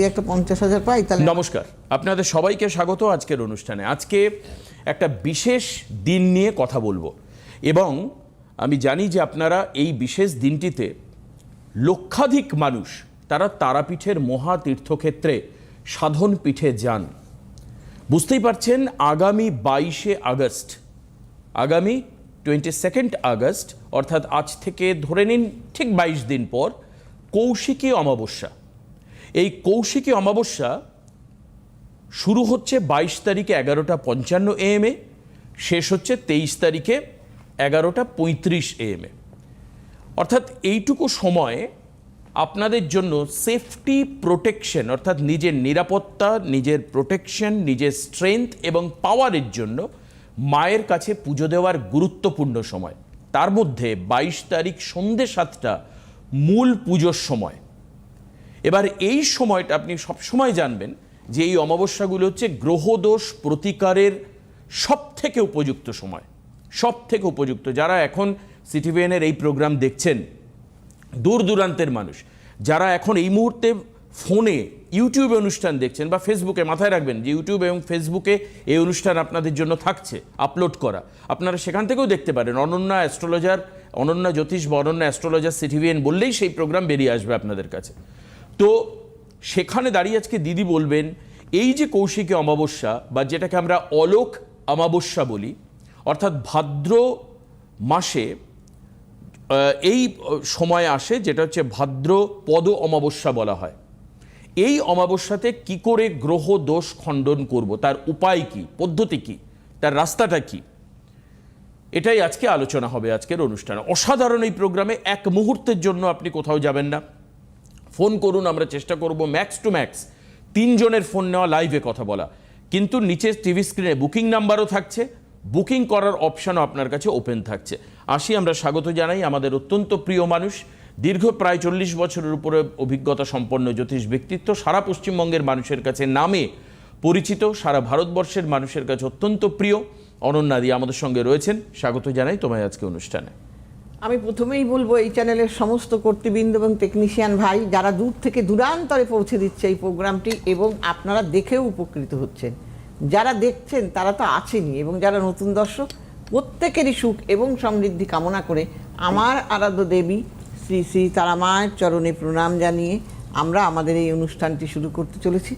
একটা পঞ্চাশ হাজার পাই তাহলে নমস্কার। আপনাদের সবাইকে স্বাগত আজকের অনুষ্ঠানে। আজকে একটা বিশেষ দিন নিয়ে কথা বলব। এবং আমি জানি যে আপনারা এই বিশেষ দিনটিতে লক্ষাধিক মানুষ তারা তারাপীঠের মহা তীর্থক্ষেত্রে সাধন পীঠে যান। বুঝতেই পারছেন, আগামী বাইশে আগস্ট, আগামী টোয়েন্টি সেকেন্ড আগস্ট, অর্থাৎ আজ থেকে ধরে নিন ঠিক বাইশ দিন পর, কৌশিকী অমাবস্যা। এই কৌশিকী অমাবস্যা শুরু হচ্ছে বাইশ তারিখে এগারোটা পঞ্চান্ন এম এ, শেষ হচ্ছে তেইশ তারিখে এগারোটা পঁয়ত্রিশ এম এ। অর্থাৎ এইটুকু সময়ে আপনাদের জন্য সেফটি প্রোটেকশন অর্থাৎ নিজের নিরাপত্তা, নিজের প্রোটেকশন নিজের স্ট্রেংথ এবং পাওয়ারের জন্য মায়ের কাছে পুজো দেওয়ার গুরুত্বপূর্ণ সময়। তার মধ্যে বাইশ তারিখ সন্ধে সাতটা মূল পুজোর সময়। এবার এই সময়টা আপনি সবসময় জানবেন যে এই অমাবস্যাগুলো হচ্ছে গ্রহদোষ প্রতিকারের সব থেকে উপযুক্ত সময় সব থেকে উপযুক্ত। যারা এখন সিটিভিএনের এই প্রোগ্রাম দেখছেন, দূর দূরান্তের মানুষ, যারা এখন এই মুহূর্তে ফোনে ইউটিউবে অনুষ্ঠান দেখছেন বা ফেসবুকে মাথায় রাখবেন যে ইউটিউব এবং ফেসবুকে এই অনুষ্ঠান আপনাদের জন্য থাকছে, আপলোড করা। আপনারা সেখান থেকেও দেখতে পারেন, অনন্যা অ্যাস্ট্রোলজার, অনন্যা জ্যোতিষ বা অনন্যা অ্যাস্ট্রোলজার সিটিভিএন বললেই সেই প্রোগ্রাম বেরিয়ে আসবে আপনাদের কাছে। তো সেখানে দাঁড়িয়ে আজকে দিদি বলবেন, এই যে কৌশিকী অমাবস্যা বা যেটাকে আমরা অলোক অমাবস্যা বলি, অর্থাৎ ভাদ্র মাসে এই সময় আসে যেটা হচ্ছে ভাদ্র পদ অমাবস্যা বলা হয়। এই অমাবস্যাতে কি করে গ্রহ দোষ খণ্ডন করব? তার উপায় কি? পদ্ধতি কি? তার রাস্তাটা কি? এটাই আজকে আলোচনা হবে আজকের অনুষ্ঠানে। অসাধারণ এই প্রোগ্রামে এক মুহূর্তের জন্য আপনি কোথাও যাবেন না। ফোন করুন, আমরা চেষ্টা করব ম্যাক্স টু ম্যাক্স তিনজনের ফোন নেওয়া লাইভে কথা বলা। কিন্তু নিচে টিভি স্ক্রিনে বুকিং নাম্বারও থাকছে বুকিং করার অপশানও আপনার কাছে ওপেন থাকছে। আসি, আমরা স্বাগত জানাই আমাদের অত্যন্ত প্রিয় মানুষ, দীর্ঘ প্রায় চল্লিশ বছরের উপরে অভিজ্ঞতা সম্পন্ন জ্যোতিষ ব্যক্তিত্ব, সারা পশ্চিমবঙ্গের মানুষের কাছে নামে পরিচিত, সারা ভারতবর্ষের মানুষের কাছে অত্যন্ত প্রিয় অনন্যাদি আমাদের সঙ্গে রয়েছেন। স্বাগত জানাই তোমায় আজকে অনুষ্ঠানে। আমি প্রথমেই বলব এই চ্যানেলের সমস্ত কর্তৃবৃন্দ এবং টেকনিশিয়ান ভাই যারা দূর থেকে দূরান্তরে পৌঁছে দিচ্ছে এই প্রোগ্রামটি এবং আপনারা দেখেও উপকৃত হচ্ছেন। যারা দেখছেন তারা তো আছেনই এবং যারা নতুন দর্শক প্রত্যেকেরই সুখ এবং সমৃদ্ধি কামনা করে আমার আরাধ্য দেবী শ্রী শ্রী তারা মায়ের চরণে প্রণাম জানিয়ে আমরা আমাদের এই অনুষ্ঠানটি শুরু করতে চলেছি।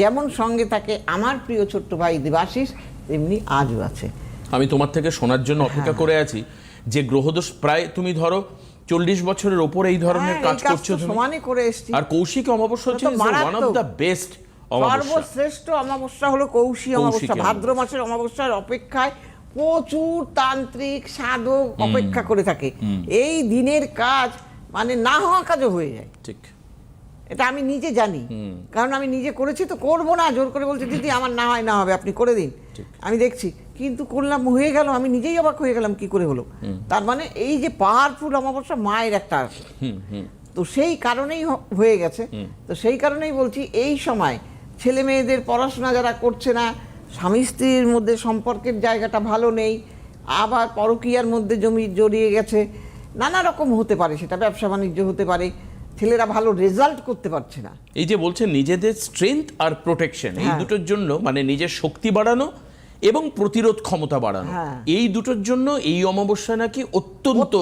যেমন সঙ্গে থাকে আমার প্রিয় ছোট্ট ভাই দেবাশিস তেমনি আজও আছে। আমি তোমার থেকে শোনার জন্য অপেক্ষা হ্যাঁ। করে আছি। যে গ্রহদোষ প্রায় তুমি ধরো চল্লিশ বছরের ওপর এই ধরনের হ্যাঁ, কাজ করছ তুমি। সমানে করে এসছি। আর কৌশিক অমাবস্যা হচ্ছে ওয়ান অফ দ্য বেস্ট সর্বশ্রেষ্ঠ অমাবস্যা হলো কৌশী অমাবস্যা। ভাদ্র মাসের অমাবস্যার অপেক্ষায় প্রচুর তান্ত্রিক সাধক অপেক্ষা করে থাকে। এই দিনের কাজ মানে না হওয়া কাজও হয়ে যায়। ঠিক। এটা আমি নিজে জানি। কারণ আমি নিজে করেছি তো করব না জোর করে বলছি দিদি আমার না হয় না হবে আপনি করে দিন। আমি দেখছি কিন্তু করলাম হয়ে গেল আমি নিজেই অবাক হয়ে গেলাম কি করে হলো। তার মানে এই যে পাওয়ারফুল অমাবস্যা মায়ের একটা তো সেই কারণেই হয়ে গেছে। তো সেই কারণেই বলছি এই সময় ছেলে মেয়েদের পড়াশোনা যারা করছে না স্বামী স্ত্রীর মধ্যে সম্পর্কের জায়গাটা ভালো নেই আবার পরকীয়ার মধ্যে জমি জড়িয়ে গেছে নানা রকম হতে পারে সেটা ব্যবসা বাণিজ্য হতে পারে ছেলেরা ভালো রেজাল্ট করতে পারছে না। এই যে বলছে নিজেদের স্ট্রেংথ আর প্রোটেকশন এই হ্যাঁ। দুটোর জন্য মানে নিজের শক্তি বাড়ানো এবং প্রতিরোধ ক্ষমতা বাড়ানো। হ্যাঁ। এই দুটোর জন্য এই অমাবস্যা নাকি অত্যন্ত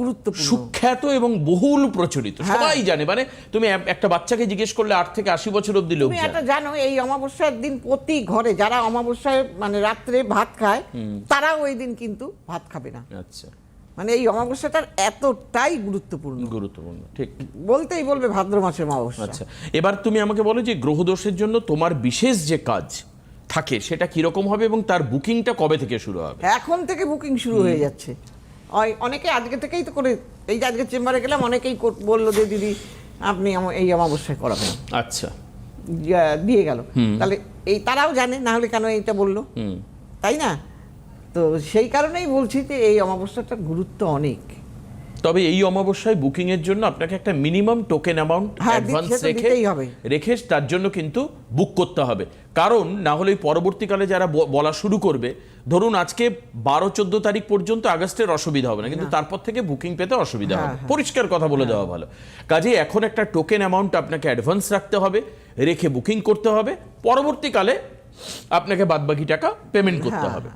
গুরুত্বপূর্ণ। সুখ্যাত এবং বহুল প্রচলিত। হ্যাঁ। সবাই জানে মানে তুমি একটা বাচ্চাকে জিজ্ঞেস করলে আট থেকে আশি বছর অব্দি লোক জানো। এই অমাবস্যার দিন প্রতি ঘরে যারা অমাবস্যায় মানে রাত্রে ভাত খায় তারাও ওই দিন কিন্তু ভাত খাবে না। আচ্ছা। মানে এই অমাবস্যাটার এতটাই গুরুত্বপূর্ণ। গুরুত্বপূর্ণ ঠিক। বলতেই বলবে ভাদ্র মাসের অমাবস্যা। আচ্ছা। এবার তুমি আমাকে বলো যে গ্রহদোষের জন্য তোমার বিশেষ যে কাজ থাকে সেটা কীরকম হবে এবং তার বুকিংটা কবে থেকে শুরু হবে? এখন থেকে বুকিং শুরু হয়ে যাচ্ছে। অনেকে আজকে থেকেই তো করে এই যে আজকে চেম্বারে গেলাম অনেকেই বলল যে দিদি আপনি এই অমাবস্যায় করাবেন। আচ্ছা। দিয়ে গেল। তাহলে এই তারাও জানে না হলে কেন এইটা বলল? তাই না? তো সেই কারণেই বলছি যে এই অমাবস্যাটার গুরুত্ব অনেক। তবে এই অমাবস্যায় বুকিং এর জন্য আপনাকে একটা মিনিমাম টোকেন অ্যামাউন্ট হ্যাঁ, অ্যাডভান্স রেখে হবে। রেখে তার জন্য কিন্তু বুক করতে হবে। কারণ না হলে পরবর্তীকালে যারা বলা শুরু করবে ধরুন আজকে বারো চোদ্দ তারিখ পর্যন্ত আগস্টের অসুবিধা হবে না কিন্তু তারপর থেকে বুকিং পেতে অসুবিধা হ্যাঁ, হবে। পরিষ্কার কথা বলে দেওয়া ভালো। কাজে এখন একটা টোকেন অ্যামাউন্ট আপনাকে অ্যাডভান্স রাখতে হবে রেখে বুকিং করতে হবে পরবর্তীকালে আপনাকে বাদবাকি টাকা পেমেন্ট করতে হ্যাঁ, হবে।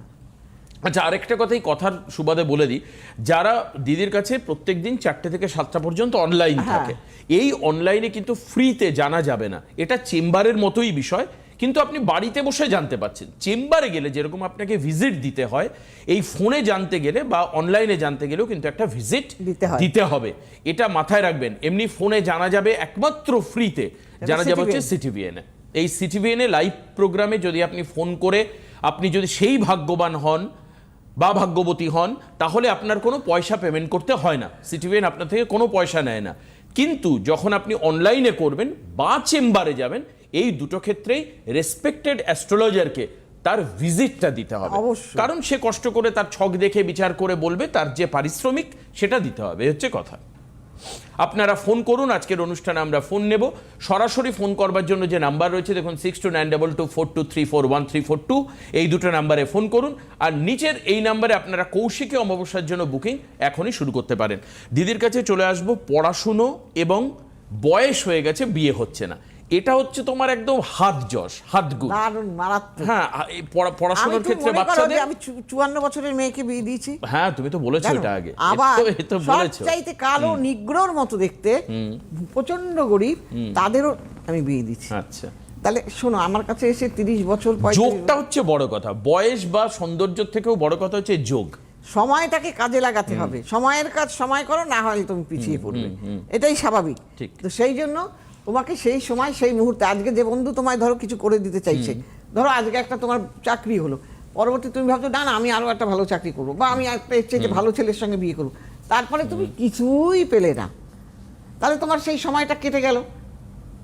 আচ্ছা আরেকটা কথাই কথার সুবাদে বলে দিই। যারা দিদির কাছে প্রত্যেক দিন চারটে থেকে সাতটা পর্যন্ত অনলাইন হ্যাঁ। থাকে এই অনলাইনে কিন্তু ফ্রিতে জানা যাবে না। এটা চেম্বারের মতোই বিষয় কিন্তু আপনি বাড়িতে বসে জানতে পাচ্ছেন চেম্বারে গেলে যেরকম আপনাকে ভিজিট দিতে হয় এই ফোনে জানতে গেলে বা অনলাইনে জানতে গেলেও কিন্তু একটা ভিজিট দিতে হবে। এটা মাথায় রাখবেন এমনি ফোনে জানা যাবে একমাত্র ফ্রিতে জানা যাবে হচ্ছে CTVN সিটিভিএনে এই সিটিভিএনে লাইভ প্রোগ্রামে যদি আপনি ফোন করে আপনি যদি সেই ভাগ্যবান হন বা ভাগ্যবতী হন তাহলে আপনার কোনো পয়সা পেমেন্ট করতে হয় না। সিটিভেন আপনার থেকে কোনো পয়সা নেয় না। কিন্তু যখন আপনি অনলাইনে করবেন বা চেম্বারে যাবেন এই দুটো ক্ষেত্রেই রেসপেক্টেড অ্যাস্ট্রোলজারকে তার ভিজিটটা দিতে হবে। কারণ সে কষ্ট করে তার ছক দেখে বিচার করে বলবে তার যে পারিশ্রমিক সেটা দিতে হবে। হচ্ছে কথা। আপনারা ফোন করুন, আজকের অনুষ্ঠানে আমরা ফোন নেব। সরাসরি ফোন করবার জন্য যে নাম্বার রয়েছে, দেখুন six two nine double two four two three four one three four two এই দুটো নাম্বারে ফোন করুন। আর নিচের এই নাম্বারে আপনারা কৌশিকী অমাবস্যার জন্য বুকিং এখনই শুরু করতে পারেন। দিদির কাছে চলে আসব, পড়াশুনো এবং বয়স হয়ে গেছে, বিয়ে হচ্ছে না। এটা হচ্ছে তোমার একদম হাত যশ হাত গুণ দারুণ মারাত্মক। হ্যাঁ পড়াশোনার ক্ষেত্রে বাচ্চাদের আমি চু- চুয়ান্ন বছরের মেয়েকে বিয়ে দিয়েছি। হ্যাঁ তুমি তো বলেছ এটা আগে। আবার তো- বলেছ। চাইতে কালো নিগ্রোর মতো দেখতে প্রচণ্ড গরিব তাদেরও আমি বিয়ে দিচ্ছি আচ্ছা। তাহলে শোনো আমার কাছে এসে তিরিশ বছর পঁয়ত্রিশ যোগটা হচ্ছে বড় কথা। বয়স বা সৌন্দর্য থেকেও বড় কথা হচ্ছে যোগ। সময়টাকে কাজে লাগাতে হবে। সময়ের কাজ সময় করো না হলে তুমি পিছিয়ে পড়বে। এটাই স্বাভাবিক। ঠিক। তো সেই জন্য তোমাকে সেই সময় সেই মুহূর্তে আজকে যে বন্ধু তোমায় ধরো কিছু করে দিতে চাইছে ধরো আজকে একটা তোমার চাকরি হলো পরবর্তী তুমি ভাবছ না না আমি আরও একটা ভালো চাকরি করব বা আমি একটা এর যে ভালো ছেলের সঙ্গে বিয়ে করব। তারপরে তুমি কিছুই পেলে না। তাহলে তোমার সেই সময়টা কেটে গেল।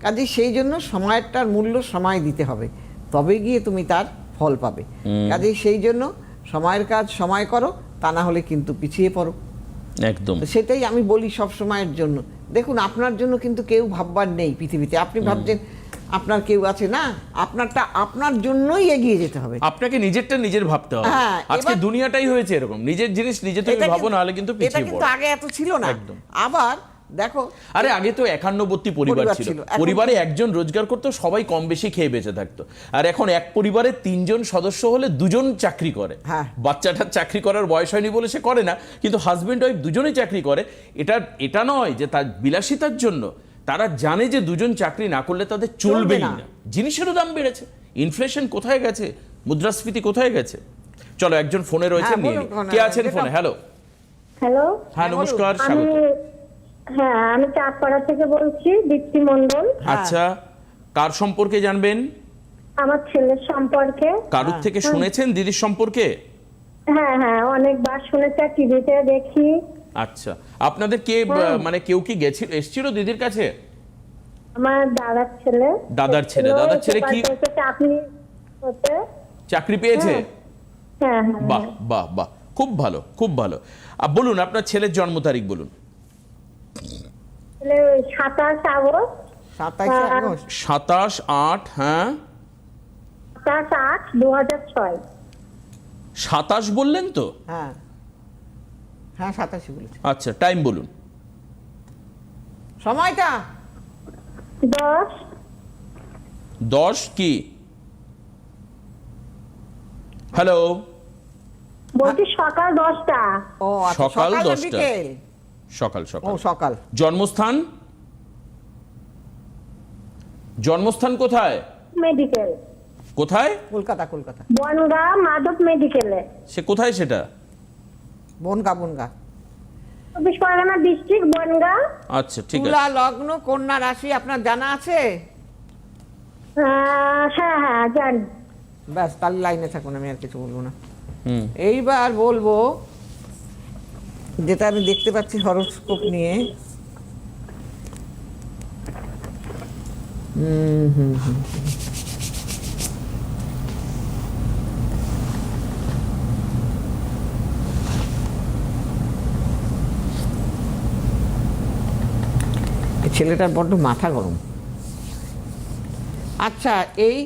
কাজে সেই জন্য সময়টার মূল্য সময় দিতে হবে। তবে গিয়ে তুমি তার ফল পাবে। কাজেই সেই জন্য সময়ের কাজ সময় করো তা না হলে কিন্তু পিছিয়ে পড়ো। একদম। সেটাই আমি বলি সব সময়ের জন্য। দেখুন আপনার জন্য কিন্তু কেউ ভাববার নেই পৃথিবীতে। আপনি ভাবছেন আপনার কেউ আছে না? আপনারটা আপনার জন্যই এগিয়ে যেতে হবে। আপনাকে নিজেরটা নিজের ভাবতে হবে। হ্যাঁ, আজকে দুনিয়াটাই হয়েছে এরকম। নিজের জিনিস নিজে তুমি এটা ভাবো না হলে কিন্তু এটা পিছিয়ে কিন্তু আগে এত ছিল না। একদম। আবার দেখো আরে আগে তো একান্নবর্তী পরিবার পরিবার ছিল। পরিবারে একজন রোজগার করতো সবাই কম বেশি খেয়ে বেঁচে থাকতো। আর এখন এক পরিবারে তিনজন সদস্য হলে দুজন চাকরি করে। হ্যাঁ। বাচ্চাটার চাকরি করার বয়স হয়নি বলে সে করে না কিন্তু হাজবেন্ড ওয়াইফ দুজনেই চাকরি করে। এটা এটা নয় যে তার বিলাসিতার জন্য। তারা জানে যে দুজন চাকরি না করলে তাদের চলবেই না। জিনিসেরও দাম বেড়েছে। ইনফ্লেশন কোথায় গেছে? মুদ্রাস্ফীতি কোথায় গেছে? চলো একজন ফোনে রয়েছে হ্যাঁ, নিয়ে কে আছেন ফোনে হ্যালো হ্যালো হ্যাঁ নমস্কার স্বাগত। হ্যাঁ আমি চাঁদপাড়া থেকে বলছি দীপ্তি মন্ডল হ্যাঁ। আচ্ছা কার সম্পর্কে জানবেন? আমার ছেলের সম্পর্কে। কারুর থেকে শুনেছেন দিদির সম্পর্কে? হ্যাঁ হ্যাঁ অনেকবার শুনেছে টিভিতে দেখি। আচ্ছা আপনাদের কে মানে কেউ কি গেছিল এসেছিল দিদির কাছে? আমার দাদার ছেলে। দাদার ছেলে, দাদার ছেলে কি- চাকরি হতে চাকরি পেয়েছে? হ্যাঁ। হ্যাঁ বাহ বাহ বাহ। খুব ভালো খুব ভালো। বলুন আপনার ছেলের জন্ম তারিখ বলুন। সাতাশ আগস্ট। আট হ্যাঁ। সাতাশ আট দু হাজার ছয়। সাতাশ বললেন তো? হ্যাঁ। হ্যাঁ সাতাশে বলেছি। আচ্ছা টাইম বলুন। সময়টা? দশ। দশ কি? হ্যালো। বলছি সকাল দশটা। আচ্ছা সকাল সকাল দশটা। সকাল ও সকাল। সকাল জন্মস্থান? জন্মস্থান কোথায়? মেডিকেল কোথায়? কলকাতা কলকাতা। বনগা মাধব মেডিকেলে সে কোথায় সেটা? বনগা বনগা। চব্বিশ পরগনা ডিস্ট্রিক্ট বনগা। আচ্ছা ঠিক আছে। তুলা লগ্ন কন্যা রাশি আপনার জানা আছে? হ্যাঁ হ্যাঁ জানি। ব্যাস তাহলে লাইনে থাকুন আমি আর কিছু বলব না। এইবার বলব যেটা আমি দেখতে পাচ্ছি হরস্কোপ নিয়ে। ছেলেটার বড্ড মাথা গরম। আচ্ছা এই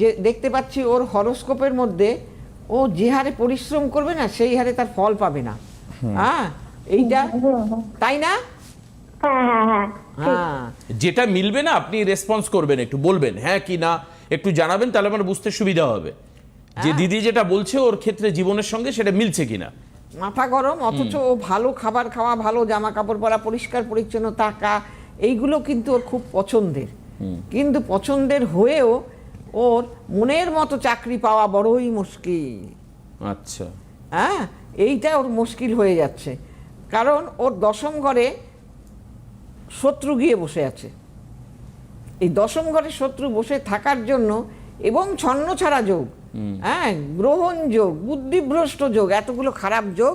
যে দেখতে পাচ্ছি ওর হরোস্কোপের মধ্যে ও যে হারে পরিশ্রম করবে না, সেই হারে তার ফল পাবে না। হ্যাঁ এইটা? তাই না? হ্যাঁ হ্যাঁ হ্যাঁ যেটা মিলবে না আপনি রেসপন্স করবেন একটু বলবেন হ্যাঁ কি না একটু জানাবেন তাহলে আমার বুঝতে সুবিধা হবে। যে দিদি যেটা বলছে ওর ক্ষেত্রে জীবনের সঙ্গে সেটা মিলছে কিনা। মাথা গরম অথচ ও ভালো খাবার খাওয়া ভালো জামা কাপড় পরা পরিষ্কার পরিচ্ছন্ন থাকা এইগুলো কিন্তু ওর খুব পছন্দের। কিন্তু পছন্দের হয়েও ওর মনের মতো চাকরি পাওয়া বড়ই মুশকিল। আচ্ছা। হ্যাঁ? এইটা ওর মুশকিল হয়ে যাচ্ছে। কারণ ওর দশম ঘরে শত্রু গিয়ে বসে আছে। এই দশম ঘরে শত্রু বসে থাকার জন্য এবং ছন্ন ছাড়া যোগ হ্যাঁ গ্রহণ যোগ বুদ্ধিভ্রষ্ট যোগ এতগুলো খারাপ যোগ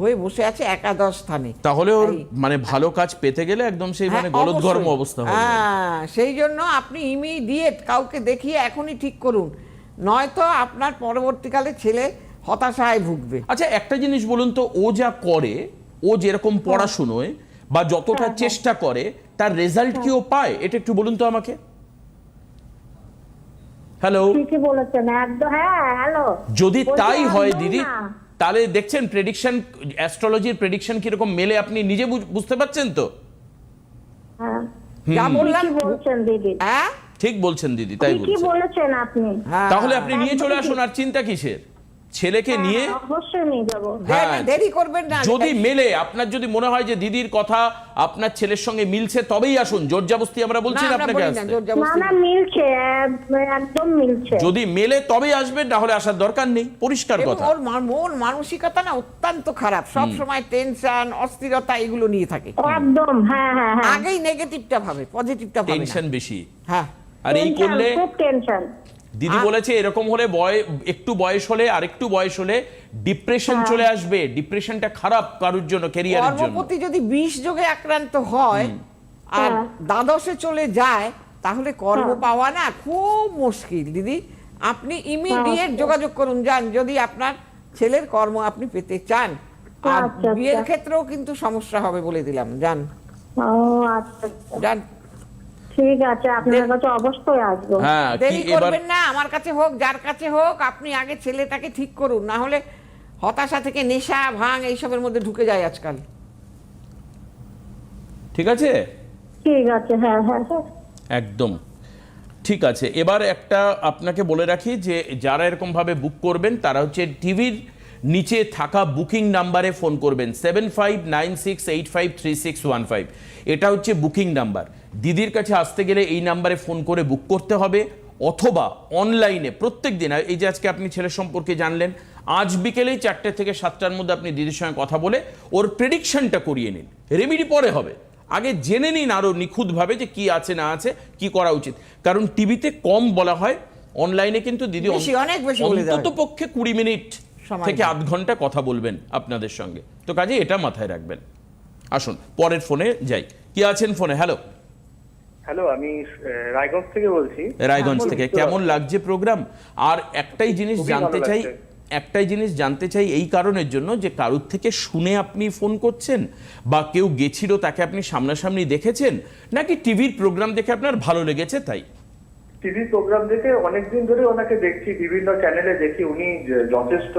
হয়ে বসে আছে একাদশ স্থানে। তাহলে ওর মানে ভালো কাজ পেতে গেলে একদম সেই মানে হ্যাঁ, গলদঘর্ম অবস্থা হ্যাঁ সেই জন্য আপনি ইমিডিয়েট কাউকে দেখিয়ে এখনই ঠিক করুন। নয়তো আপনার পরবর্তীকালে ছেলে হতাশায় ভুগবে। আচ্ছা একটা জিনিস বলুন তো ও যা করে ও যেরকম পড়াশুনোয় বা যতটা চেষ্টা করে তার রেজাল্ট কি ও পায়? এটা একটু বলুন তো আমাকে। হ্যালো ঠিকই বলেছেন একদম হ্যাঁ হ্যালো যদি তাই হয় দিদি তাহলে দেখছেন প্রেডিকশন অ্যাস্ট্রোলজির প্রেডিকশন কীরকম মেলে আপনি নিজে বুঝতে পারছেন তো? হ্যাঁ। যা বললাম বলছেন দিদি। হ্যাঁ? ঠিক বলছেন দিদি তাই বলছেন। বলেছেন আপনি। হ্যাঁ। তাহলে আপনি নিয়ে চলে আসুন আর চিন্তা কিসের? ছেলেকে নিয়ে হ্যাঁ, অবশ্যই নিয়ে যাব। হ্যাঁ। দেরি- করবেন না যদি মেলে আপনার যদি মনে হয় যে দিদির কথা আপনার ছেলের সঙ্গে মিলছে তবেই আসুন। জোর জবস্তি আমরা বলছি না, আপনাকে না, আসতে। না মিলছে একদম মিলছে। যদি মেলে তবেই আসবেন না হলে আসার দরকার নেই। পরিষ্কার কথা। ওর মন মানসিকতা না অত্যন্ত খারাপ। সব সময় টেনশন অস্থিরতা এগুলো নিয়ে থাকে। একদম হ্যাঁ হ্যাঁ হ্যাঁ। আগেই নেগেটিভটা ভাবে পজিটিভটা ভাবে টেনশন বেশি। হ্যাঁ। আর এই করলে খুব টেনশন দিদি বলেছে এরকম হলে বয় একটু বয়স হলে আর একটু বয়স হলে ডিপ্রেশন হ্যাঁ। চলে আসবে ডিপ্রেশনটা খারাপ কারোর জন্য ক্যারিয়ারের জন্য কর্মপতি যদি বিষ যোগে আক্রান্ত হয় আর হ্যাঁ। দ্বাদশে চলে যায় তাহলে কর্ম হ্যাঁ। পাওয়া না খুব মুশকিল দিদি আপনি ইমিডিয়েট। যোগাযোগ করুন যান যদি আপনার ছেলের কর্ম আপনি পেতে চান আর আচ্ছা, বিয়ের আচ্ছা। ক্ষেত্রেও কিন্তু সমস্যা হবে বলে দিলাম যান ও আচ্ছা যান ঠিক আছে আপনার কাছে অবশ্যই আসব। হ্যাঁ দেরি এবার করবেন না আমার কাছে হোক যার কাছে হোক আপনি আগে ছেলেটাকে ঠিক করুন না হলে হতাশা থেকে নেশা ভাঙ এইসবের মধ্যে ঢুকে যায় আজকাল। ঠিক আছে? ঠিক আছে হ্যাঁ হ্যাঁ একদম। ঠিক আছে এবার একটা আপনাকে বলে রাখি যে যারা এরকম ভাবে বুক করবেন তারা হচ্ছে টিভির নিচে থাকা বুকিং নাম্বারে ফোন করবেন seven five nine six eight five three six one five এটা হচ্ছে বুকিং নাম্বার দিদির কাছে আসতে গেলে এই নাম্বারে ফোন করে বুক করতে হবে অথবা অনলাইনে প্রত্যেক দিন এই যে আজকে আপনি ছেলের সম্পর্কে জানলেন আজ বিকেলেই চারটে থেকে সাতটার মধ্যে আপনি দিদির সঙ্গে কথা বলে ওর প্রেডিকশনটা করিয়ে নিন। রেমিডি পরে হবে। আগে জেনে নিন আরও নিখুঁতভাবে যে কি আছে না আছে কি করা উচিত। কারণ টিভিতে কম বলা হয় অনলাইনে কিন্তু দিদি বেশি, অনেক বেশি বলে অন্তত পক্ষে কুড়ি মিনিট থেকে আধ ঘণ্টা কথা বলবেন আপনাদের সঙ্গে। তো কাজে এটা মাথায় রাখবেন। আসুন পরের ফোনে যাই। কি আছেন ফোনে? হ্যালো হ্যালো আমি রায়গঞ্জ থেকে বলছি। রায়গঞ্জ হ্যাঁ, থেকে। কেমন লাগছে প্রোগ্রাম আর একটাই জিনিস জানতে চাই। একটাই জিনিস জানতে চাই এই কারণের জন্য যে কারুর থেকে শুনে আপনি ফোন করছেন বা কেউ গেছিল তাকে আপনি সামনাসামনি দেখেছেন? নাকি টিভির প্রোগ্রাম দেখে আপনার ভালো লেগেছে তাই? টিভি প্রোগ্রাম দেখে অনেকদিন ধরে ওনাকে দেখছি বিভিন্ন চ্যানেলে দেখি। উনি যথেষ্ট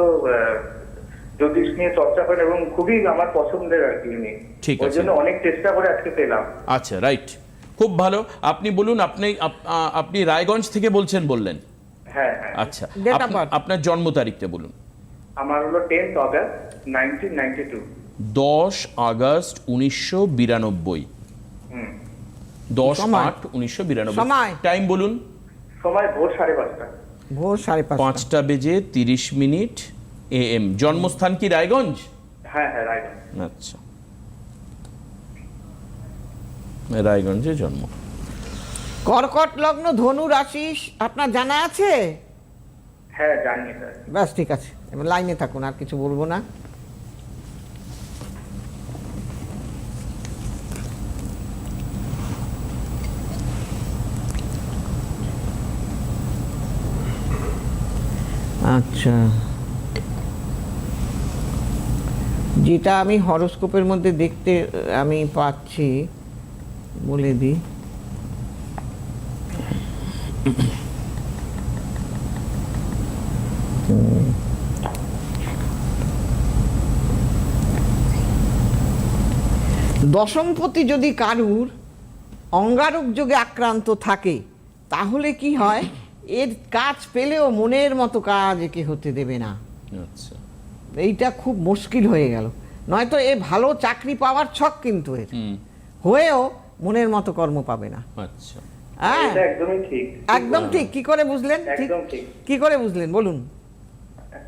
জ্যোতিষ নিয়ে চর্চা করেন এবং খুবই আমার পছন্দের আর কি উনি। ঠিক আছে। জন্য অনেক চেষ্টা করে আজকে পেলাম। আচ্ছা রাইট খুব ভালো। আপনি বলুন আপনি আপনি রায়গঞ্জ থেকে বলছেন বললেন। হ্যাঁ হ্যাঁ। আচ্ছা? আপনার জন্ম তারিখটা বলুন। আমার হলো tenth August nineteen ninety two দশ আগস্ট উনিশশো বিরানব্বই। দশ সময়? আট উনিশশো বিরানব্বই। টাইম বলুন। সময় ভোর সাড়ে পাঁচটা। ভোর সাড়ে পাঁচটা। পাঁচটা বেজে তিরিশ মিনিট এ এম। জন্মস্থান কি রায়গঞ্জ? হ্যাঁ হ্যাঁ রায়গঞ্জ। আচ্ছা। রায়গঞ্জে জন্ম। কর্কট লগ্ন ধনু রাশি আপনার জানা আছে? হ্যাঁ জানি স্যার ব্যাস ঠিক আছে। এবার লাইনে থাকুন আর কিছু বলব না। আচ্ছা। যেটা আমি হরোস্কোপের মধ্যে দেখতে আমি পাচ্ছি বলে দিই দশমপতি যদি কারুর অঙ্গারক যোগে আক্রান্ত থাকে তাহলে কি হয়? এর কাজ পেলেও মনের মতো কাজ একে হতে দেবে না। আচ্ছা। এইটা খুব মুশকিল হয়ে গেল। নয়তো এ ভালো চাকরি পাওয়ার ছক কিন্তু এর। হয়েও মনের মতো কর্ম পাবে না। আচ্ছা। হ্যাঁ। একদমই ঠিক। একদম ঠিক। কি করে বুঝলেন? ঠিক একদম ঠিক। কি করে বুঝলেন? বলুন।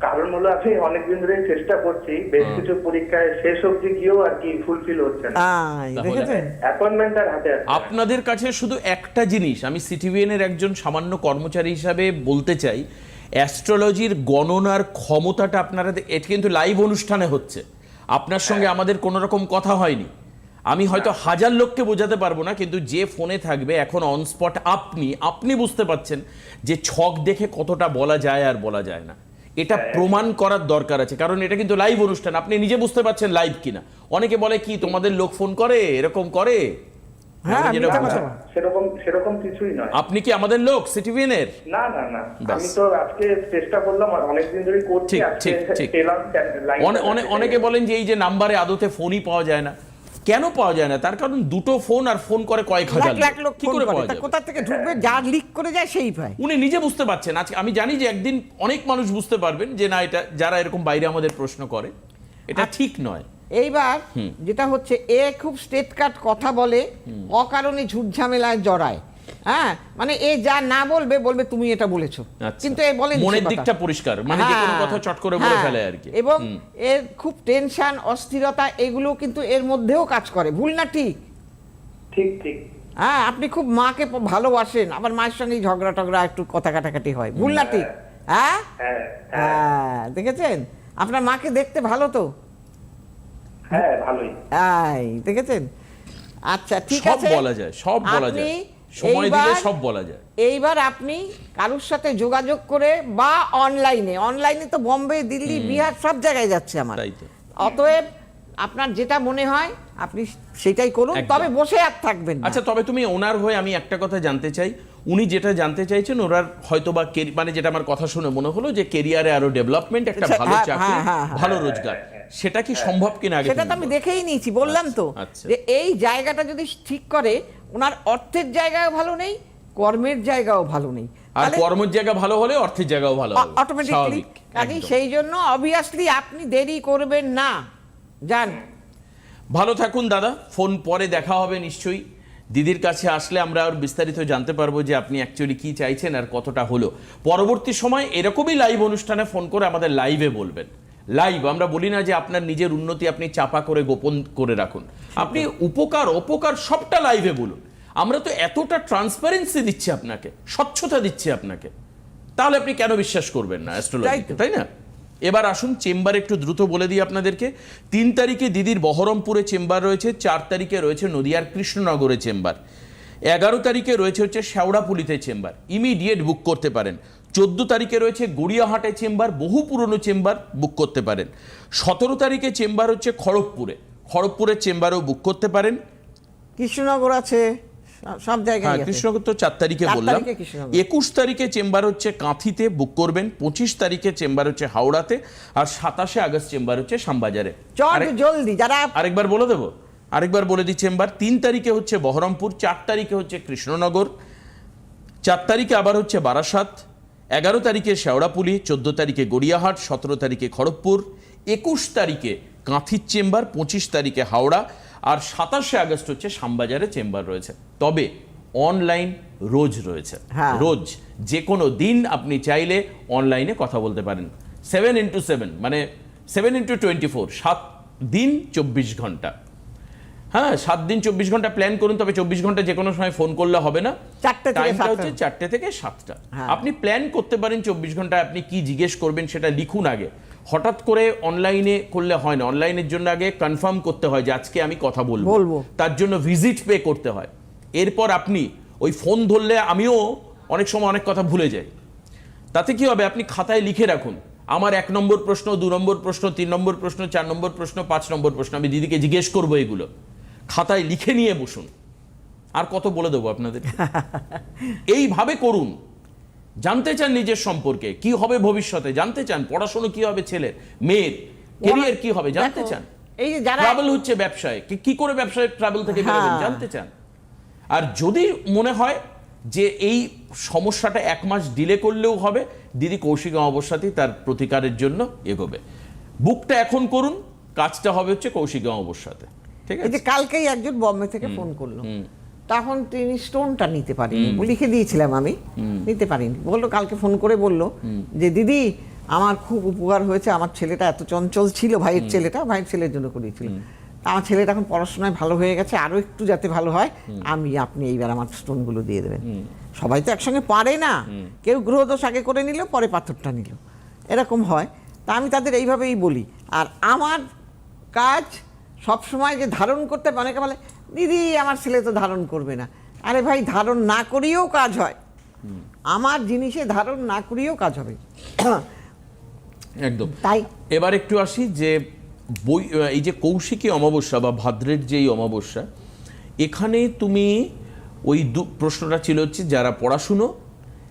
কারণ হলো আমি অনেকদিন ধরে চেষ্টা করছি বেশ কিছু পরীক্ষায় শেষ অবধি গিয়েও আর কি ফুলফিল হচ্ছে না। দেখেছেন? অ্যাপয়েন্টমেন্ট আর হাতে আপনাদের কাছে শুধু একটা জিনিস আমি সিটিভিএন এর একজন সামান্য কর্মচারী হিসাবে বলতে চাই অ্যাস্ট্রোলজির গণনার ক্ষমতাটা আপনারা এটা কিন্তু লাইভ অনুষ্ঠানে হচ্ছে। আপনার সঙ্গে আমাদের কোনো রকম কথা হয়নি। আমি হয়তো হাজার লোককে বোঝাতে পারব না কিন্তু যে ফোনে থাকবে এখন অন স্পট আপনি আপনি বুঝতে পাচ্ছেন যে ছক দেখে কতটা বলা যায় আর বলা যায় না। এটা প্রমাণ করার দরকার আছে কারণ এটা কিন্তু লাইভ অনুষ্ঠান আপনি নিজে বুঝতে পারছেন লাইভ কিনা। অনেকে বলে কি তোমাদের লোক ফোন করে এরকম করে? হ্যাঁ। সেরকম সেরকম কিছুই নয়। আপনি কি আমাদের লোক সিটিভিএন এর? না না না। আমি তো আজকে চেষ্টা করলাম অনেকদিন ধরে করছি ঠিক, ঠিক, ঠিক। অনেকে বলেন যে এই যে নাম্বারে আদতে ফোনই পাওয়া যায় না। কেন পাওয়া যায় না? তার কারণ দুটো ফোন আর ফোন করে কয়েক হাজার লাখ লোক। কি করে পাওয়া যায় কোথা থেকে ঢুকবে? যা লিক করে যায় সেই পায় উনি নিজে বুঝতে পারছেন। আজকে আমি জানি যে একদিন অনেক মানুষ বুঝতে পারবেন যে না এটা যারা এরকম বাইরে আমাদের প্রশ্ন করে এটা ঠিক নয়। এইবার যেটা হচ্ছে এ খুব স্টেট কাট কথা বলে অকারণে ঝুট ঝামেলায় জড়ায়। হ্যাঁ মানে এ যা না বলবে বলবে তুমি এটা বলেছ। আচ্ছা। কিন্তু এ বলে মনের দিকটা পরিষ্কার মানে যে কোনো কথা চট করে বলে ফেলে আর কি। এবং। এর খুব টেনশন অস্থিরতা এগুলো কিন্তু এর মধ্যেও কাজ করে। ভুল না ঠিক? ঠিক ঠিক। হ্যাঁ আপনি খুব মাকে ভালোবাসেন। আবার মায়ের সঙ্গে ঝগড়া টগড়া একটু কথা কাটাকাটি হয়। ভুল না ঠিক? হ্যাঁ? হ্যাঁ হ্যাঁ। হ্যাঁ দেখেছেন? আপনার মাকে দেখতে ভালো তো? হ্যাঁ ভালোই। আই দেখেছেন? আচ্ছা ঠিক সব আছে। বলা যায় সব বলা যায়। সময় দিলে সব বলা যায়। এইবার আপনি কারোর সাথে যোগাযোগ করে বা অনলাইনে অনলাইনে তো বোম্বে দিল্লি বিহার সব জায়গায় যাচ্ছে আমার। অতএব আপনার যেটা মনে হয় আপনি সেটাই করুন তবে বসে আর থাকবেন আচ্ছা তবে তুমি ওনার হয়ে আমি একটা কথা জানতে চাই। উনি যেটা জানতে চাইছেন ওনার হয়তো বা মানে যেটা আমার কথা শুনে মনে হলো যে কেরিয়ারে আরও ডেভেলপমেন্ট একটা আচ্ছা, ভালো হ্যাঁ, চাকরি হ্যাঁ, হ্যাঁ, হ্যাঁ। ভালো রোজগার সেটা কি সম্ভব কিনা সেটা তো আমি দেখেই নিয়েছি বললাম তো আচ্ছা। যে এই জায়গাটা যদি ঠিক করে ওনার অর্থের জায়গাও ভালো নেই কর্মের জায়গাও ভালো নেই। আর কর্মের জায়গা ভালো হলে অর্থের জায়গাও ভালো হবে। অটোমেটিকলি কাজেই সেই জন্য অবভিয়াসলি আপনি দেরি করবেন না। যান। ভালো থাকুন দাদা ফোন পরে দেখা হবে নিশ্চয়ই। দিদির কাছে আসলে আমরা আর বিস্তারিত জানতে পারব যে আপনি অ্যাকচুয়ালি কি চাইছেন আর কতটা হলো। পরবর্তী সময় এরকমই লাইভ অনুষ্ঠানে ফোন করে আমাদের লাইভে বলবেন। লাইভ আমরা বলি না যে আপনার নিজের উন্নতি আপনি চাপা করে গোপন করে রাখুন। আপনি উপকার অপকার সবটা লাইভে বলুন। আমরা তো এতটা ট্রান্সপারেন্সি দিচ্ছি আপনাকে স্বচ্ছতা দিচ্ছি আপনাকে। তাহলে আপনি কেন বিশ্বাস করবেন না তাই না? এবার আসুন চেম্বার একটু দ্রুত বলে দিই আপনাদেরকে। তিন তারিখে দিদির বহরমপুরে চেম্বার রয়েছে চার তারিখে রয়েছে নদিয়ার কৃষ্ণনগরে চেম্বার এগারো তারিখে রয়েছে হচ্ছে শেওড়াপুলিতে চেম্বার ইমিডিয়েট বুক করতে পারেন। চোদ্দ তারিখে রয়েছে গড়িয়াহাটে চেম্বার বহু পুরনো চেম্বার বুক করতে পারেন। সতেরো তারিখে চেম্বার হচ্ছে খড়গপুরে। খড়গপুরের চেম্বারও বুক করতে পারেন। কৃষ্ণনগর আছে সব- জায়গায় হ্যাঁ কৃষ্ণনগর তো চার তারিখে বললাম। একুশ তারিখে চেম্বার হচ্ছে কাঁথিতে বুক করবেন। পঁচিশ তারিখে চেম্বার হচ্ছে হাওড়াতে। আর সাতাশে আগস্ট চেম্বার হচ্ছে শ্যামবাজারে। জলদি যারা আরেকবার বলে দেবো? আরেকবার বলে দিই চেম্বার। তিন তারিখে হচ্ছে বহরমপুর চার তারিখে হচ্ছে কৃষ্ণনগর। চার তারিখে আবার হচ্ছে বারাসাত। এগারো তারিখে শেওড়াপুলি চোদ্দ তারিখে গড়িয়াহাট সতেরো তারিখে খড়গপুর একুশ তারিখে কাঁথির চেম্বার পঁচিশ তারিখে হাওড়া আর সাতাশে আগস্ট হচ্ছে শ্যামবাজারে চেম্বার রয়েছে। তবে অনলাইন রোজ রয়েছে। হ্যাঁ। রোজ যে কোনো দিন আপনি চাইলে অনলাইনে কথা বলতে পারেন। সেভেন ইন্টু সেভেন মানে সেভেন ইন্টু টোয়েন্টি ফোর সাত দিন চব্বিশ ঘণ্টা। হ্যাঁ সাত দিন চব্বিশ ঘণ্টা প্ল্যান করুন তবে চব্বিশ ঘণ্টা যে কোনো সময় ফোন করলে হবে না। টাইমটা। হচ্ছে চারটে থেকে সাতটা। হ্যাঁ। আপনি প্ল্যান করতে পারেন চব্বিশ ঘন্টায় আপনি কি জিজ্ঞেস করবেন সেটা লিখুন আগে। হঠাৎ করে অনলাইনে করলে হয় না। অনলাইনের জন্য আগে কনফার্ম করতে হয় যে আজকে আমি কথা বলব। তার জন্য ভিজিট পে করতে হয়। এরপর আপনি ওই ফোন ধরলে আমিও অনেক সময় অনেক কথা ভুলে যাই। তাতে কি হবে? আপনি খাতায় লিখে রাখুন। আমার এক নম্বর প্রশ্ন দু নম্বর প্রশ্ন তিন নম্বর প্রশ্ন চার নম্বর প্রশ্ন পাঁচ নম্বর প্রশ্ন। আমি দিদিকে জিজ্ঞেস করব এগুলো। খাতায় লিখে নিয়ে বসুন। আর কত বলে দেবো আপনাদের এইভাবে করুন। জানতে চান নিজের সম্পর্কে কি হবে ভবিষ্যতে? জানতে চান পড়াশোনা কি হবে ছেলের মেয়ের কেরিয়ার কি হবে? জানতে চান? এই যে যারা ট্রাভেল হচ্ছে ব্যবসায় কি- কি করে ব্যবসায় ট্রাভেল থেকে বেরোবেন? হ্যাঁ। জানতে চান। আর যদি মনে হয় যে এই সমস্যাটা এক মাস ডিলে করলেও হবে দিদি কৌশিক অমাবস্যাতেই তার প্রতিকারের জন্য এগোবে। বুকটা এখন করুন কাজটা হবে হচ্ছে কৌশিক অমাবস্যাতে। ঠিক যে আছে? কালকেই একজন বম্বে থেকে ফোন করল। তখন তিনি স্টোনটা নিতে পারিনি লিখে দিয়েছিলাম আমি। নিতে পারিনি বলল কালকে ফোন করে বলল যে দিদি আমার খুব উপকার হয়েছে। আমার ছেলেটা এত চঞ্চল ছিল ভাইয়ের ছেলেটা ভাইয়ের ছেলের জন্য করিয়েছিল। আমার ছেলেটা এখন পড়াশোনায় ভালো হয়ে গেছে আরও একটু যাতে ভালো হয় আমি আপনি এইবার আমার স্টোনগুলো দিয়ে দেবেন। সবাই তো একসঙ্গে পারে না। কেউ গ্রহদোষ আগে করে নিল পরে পাথরটা নিল। এরকম হয়। তা আমি তাদের এইভাবেই বলি। আর আমার কাজ সব সময় যে ধারণ করতে পারে অনেকে বলে দিদি আমার ছেলে তো ধারণ করবে না। আরে ভাই ধারণ না করিয়েও কাজ হয়। আমার জিনিসে ধারণ না করিয়েও কাজ হবে। একদম। তাই এবার একটু আসি যে বই এই যে কৌশিকী অমাবস্যা বা ভাদ্রের যেই অমাবস্যা এখানে তুমি ওই দু প্রশ্নটা ছিল হচ্ছে যারা পড়াশুনো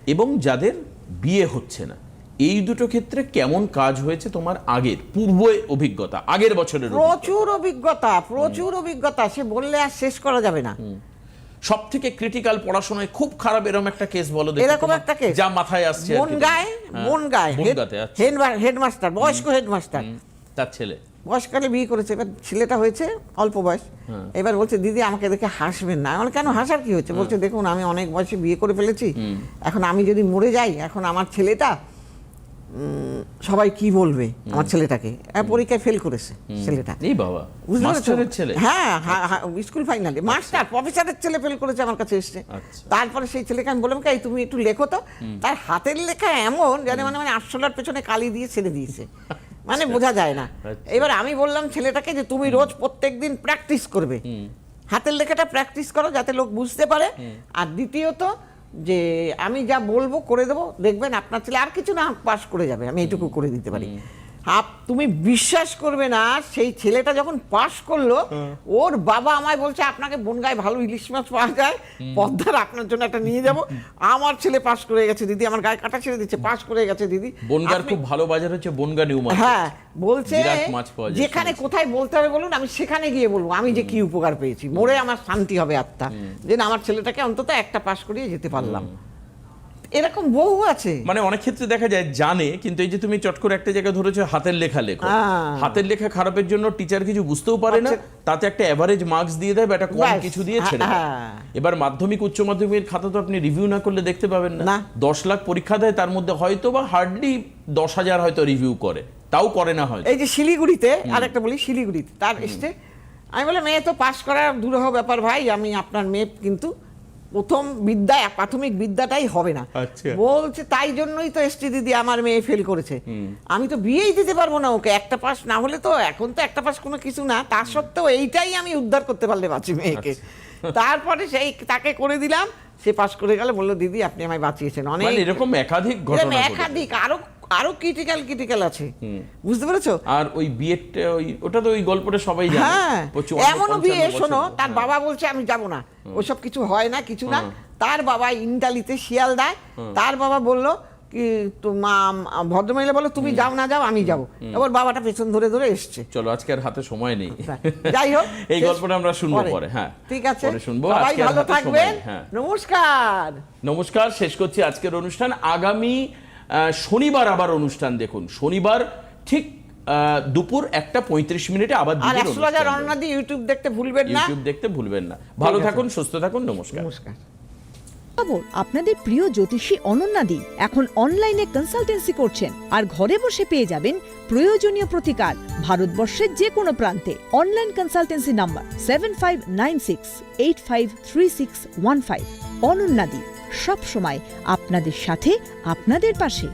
এবং যাদের বিয়ে হচ্ছে না। এই দুটো ক্ষেত্রে কেমন কাজ হয়েছে তোমার আগের পূর্ব অভিজ্ঞতা আগের বছরের প্রচুর অভিজ্ঞতা প্রচুর অভিজ্ঞতা সে বললে আর শেষ করা যাবে না। সব থেকে ক্রিটিক্যাল পড়াশোনায় খুব খারাপ এরকম একটা কেস বলো এরকম একটা কেস যা মাথায় আসছে। বনগায় হ্যাঁ, বনগায় আচ্ছা। হেডমাস্টার বয়স্ক হেডমাস্টার। তার ছেলে। বয়সকালে বিয়ে করেছে এবার ছেলেটা হয়েছে অল্প বয়স। এবার বলছে দিদি আমাকে দেখে হাসবেন না। আমার কেন হাসার কি হচ্ছে বলছে দেখুন আমি অনেক বয়সে বিয়ে করে ফেলেছি। এখন আমি যদি মরে যাই এখন আমার ছেলেটা সবাই কি বলবে আমার ছেলেটাকে? পরীক্ষায় ফেল করেছে ছেলেটা। এই বাবা মাস্টারের ছেলে? হ্যাঁ হ্যাঁ, হ্যাঁ, স্কুল ফাইনালে মাস্টার প্রফেসরের ছেলে ফেল করেছে আমার কাছে এসছে। আচ্ছা। তারপরে সেই ছেলেকে আমি বললাম কি তুমি একটু লেখো তো। তার হাতের লেখা এমন যেন মানে মানে আটশোলার পেছনে কালি দিয়ে ছেড়ে দিয়েছে। মানে বোঝা যায় না। আচ্ছা। এবার আমি বললাম ছেলেটাকে যে তুমি রোজ প্রত্যেক দিন প্র্যাকটিস করবে হাতের লেখাটা প্র্যাকটিস করো যাতে লোক বুঝতে পারে। আর দ্বিতীয়ত যে আমি যা বলব করে দেবো, দেখবেন আপনার ছেলে আর কিছু না পাস করে যাবে, আমি এটুকু করে দিতে পারি। আপ তুমি বিশ্বাস করবে না সেই ছেলেটা যখন পাস করল ওর বাবা আমায় বলছে আপনাকে বনগায় ভালো ইলিশ মাছ পাওয়া যায় পদ্মার আপনার জন্য একটা নিয়ে যাব। আমার ছেলে পাস করে গেছে দিদি আমার গায়ে কাটা ছেড়ে দিচ্ছে পাস করে গেছে দিদি। বনগার খুব ভালো বাজার হচ্ছে বনগা নিউ মার্কেট। হ্যাঁ বলছে যেখানে কোথায় বলতে হবে বলুন আমি সেখানে গিয়ে বলব আমি যে কি উপকার পেয়েছি মোড়ে আমার শান্তি হবে আত্মা। যে আমার ছেলেটাকে অন্তত একটা পাস করিয়ে যেতে পারলাম। এরকম বহু আছে। মানে অনেক ক্ষেত্রে দেখা যায় জানে কিন্তু এই যে তুমি চট করে একটা জায়গায় ধরেছো হাতের লেখা লেখো। হ্যাঁ। হাতের লেখা খারাপের জন্য টিচার কিছু বুঝতেও পারে না আচ্ছা। তাতে একটা এভারেজ মার্কস দিয়ে দেয় বা একটা কম কিছু দিয়ে ছেড়ে হ্যাঁ। এবার মাধ্যমিক উচ্চ মাধ্যমিকের খাতা তো আপনি রিভিউ না করলে দেখতে পাবেন না। দশ লাখ পরীক্ষা দেয় তার মধ্যে হয়তো বা হার্ডলি দশ হাজার হয়তো রিভিউ করে। তাও করে না হয়তো। এই যে শিলিগুড়িতে আর একটা বলি শিলিগুড়িতে তার এসছে। আমি বললাম মেয়ে তো পাস করার দুরূহ ব্যাপার ভাই আমি আপনার মেয়ে কিন্তু প্রথম বিদ্যা প্রাথমিক বিদ্যাটাই হবে না। আচ্ছা। বলছে তাই জন্যই তো এসটি দিদি আমার মেয়ে ফেল করেছে। আমি তো বিয়েই দিতে পারব না ওকে। একটা পাস না হলে তো এখন তো একটা পাস কোনো কিছু না। তা সত্ত্বেও এইটাই আমি উদ্ধার করতে পারলে বাঁচি মেয়েকে। আচ্ছা। তারপরে সেই তাকে করে দিলাম। সে পাস করে গেল বলল দিদি আপনি আমায় বাঁচিয়েছেন। অনেক মানে এরকম একাধিক। একাধিক আরও আরও ক্রিটিক্যাল ক্রিটিক্যাল আছে। বুঝতে পেরেছ? আর ওই বিয়েটা ওই ওটা তো ওই গল্পটা সবাই জানে। হ্যাঁ ও এমনও বিয়ে শোনো তার হ্যাঁ। বাবা বলছে আমি যাব না। ওসব কিছু হয় না কিছু না। তার বাবা ইন্টালিতে শিয়াল দেয়। তার বাবা বলল কি তো মা ভদ্রমহিলা বলো তুমি যাও না যাও আমি যাব। এবার বাবাটা পেছন ধরে ধরে এসছে। চলো আজকে আর হাতে সময় নেই। যাই হোক এই গল্পটা আমরা শুনব পরে। হ্যাঁ। ঠিক আছে। পরে শুনব সবাই ভালো থাকবেন। হ্যাঁ। নমস্কার। নমস্কার শেষ করছি আজকের অনুষ্ঠান। আগামী শনিবার আবার অনুষ্ঠান দেখুন। শনিবার ঠিক আহ, দুপুর একটা পঁয়ত্রিশ মিনিটে আবার ইউটিউব দেখতে ভুলবেন না। ইউটিউব দেখতে ভুলবেন না। ভালো থাকুন সুস্থ থাকুন নমস্কার। নমস্কার। খবর আপনাদের প্রিয় জ্যোতিষী অনন্যাদি এখন অনলাইনে কনসালটেন্সি করছেন আর ঘরে বসে পেয়ে যাবেন প্রয়োজনীয় প্রতিকার ভারতবর্ষের যে কোনো প্রান্তে online consultancy number seven five nine six eight five three six one five অনন্যাদি সব সময় আপনাদের সাথে আপনাদের পাশে।